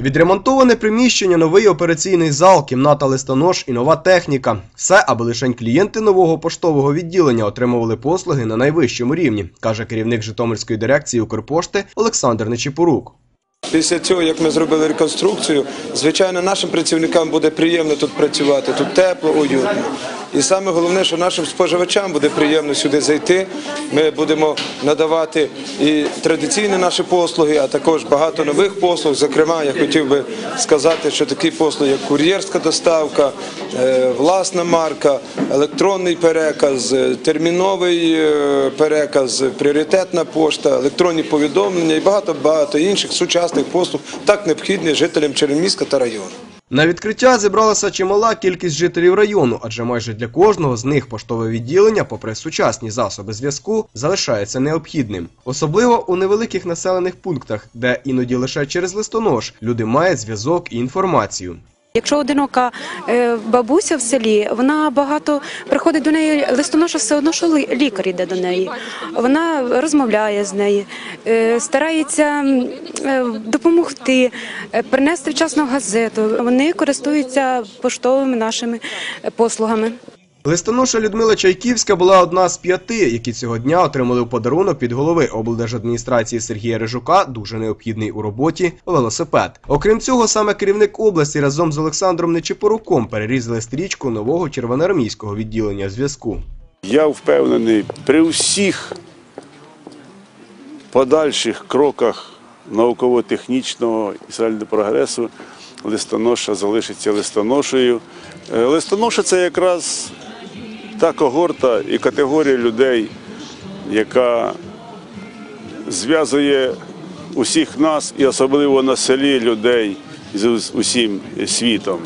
Відремонтоване приміщення, новий операційний зал, кімната листонож і нова техніка. Все, аби лише клієнти нового поштового відділення отримували послуги на найвищому рівні, каже керівник Житомирської дирекції Укрпошти Олександр Нечіпорук. Після цього, як ми зробили реконструкцію, звичайно, нашим працівникам буде приємно тут працювати, тут тепло, уютно. І саме головне, що нашим споживачам буде приємно сюди зайти. Ми будемо надавати і традиційні наші послуги, а також багато нових послуг. Зокрема, я хотів би сказати, що такі послуги, як кур'єрська доставка, е, власна марка, електронний переказ, е, терміновий е, переказ, пріоритетна пошта, електронні повідомлення і багато багато інших сучасних послуг, так необхідних жителям Череміська та району. На відкриття зібралася чимала кількість жителів району, адже майже для кожного з них поштове відділення, попри сучасні засоби зв'язку, залишається необхідним. Особливо у невеликих населених пунктах, де іноді лише через листонож люди мають зв'язок і інформацію. Якщо одинока е, бабуся в селі, вона багато приходить до неї, листоноша все одно, що лікар йде до неї. Вона розмовляє з нею, е, старається допомогти, е, принести вчасно газету. Вони користуються поштовими нашими е, послугами. Листоноша Людмила Чайківська була одна з п'яти, які цього дня отримали в подарунок від голови облдержадміністрації Сергія Рижука, дуже необхідний у роботі велосипед. Окрім цього, саме керівник області разом з Олександром Нечипоруком перерізали стрічку нового червоноармійського відділення зв'язку. Я впевнений, при всіх подальших кроках науково-технічного і соціального прогресу листоноша залишиться листоношею. Листоноша це якраз та когорта і категорія людей, яка зв'язує усіх нас і особливо на селі людей з усім світом.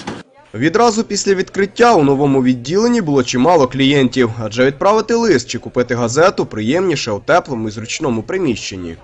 Відразу після відкриття у новому відділенні було чимало клієнтів, адже відправити лист чи купити газету приємніше у теплому і зручному приміщенні.